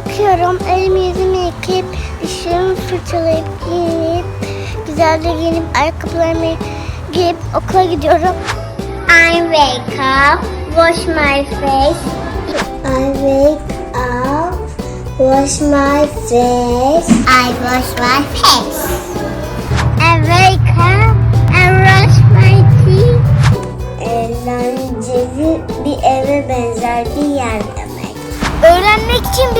Kalkıyorum, elimi yüzümü yıkayıp, dişlerimi fırçalayıp, giyinip, güzelce giyinip, ayakkabılarımı giyip okula gidiyorum. I wake up, wash my face. I wake up, wash my face. I wash my face. I wake up and brush my teeth. Eğlenceli bir eve benzer bir yer demek. Öğrenmek için bir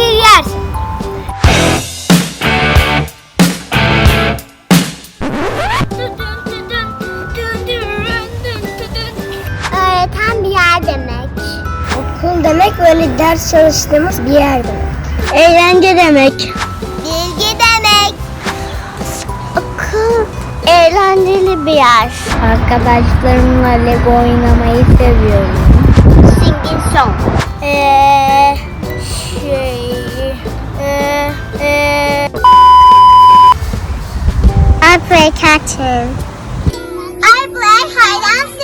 Okul demek böyle ders çalıştığımız bir yer demek. Eğlence demek. Bilgi demek. Okul eğlenceli bir yer. Arkadaşlarımla Lego oynamayı seviyorum. Singing song. Eee şey eee eee I play catching. I play hide and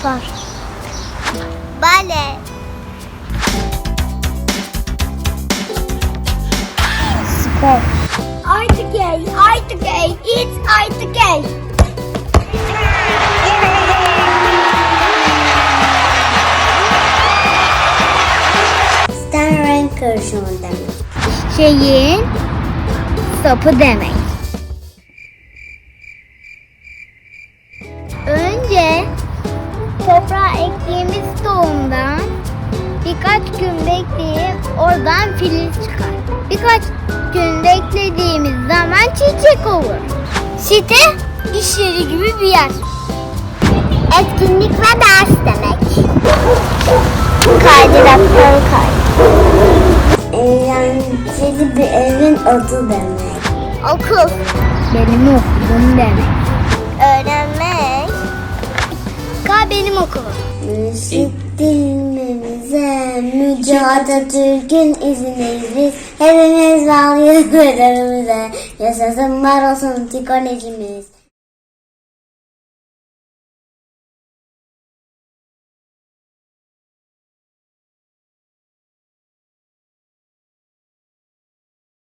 Spor. Bale. Spor. Artık gay, artık gay, it's artık gay. Star renk karışımı demek. Şeyin sapı demek. Toprağa ektiğimiz tohumdan birkaç gün bekleyip oradan filiz çıkar. Birkaç gün beklediğimiz zaman çiçek olur. Site iş yeri gibi bir yer. Etkinlik ve ders demek. Kaydırakları kay. Eğlenceli bir evin adı demek. Okul. Benim okulum demek. Öğrenmek. Müce Atatürk'ün izindeyiz Hepimiz bağlıyız bedenimize Yaşasın var olsun psikolojimiz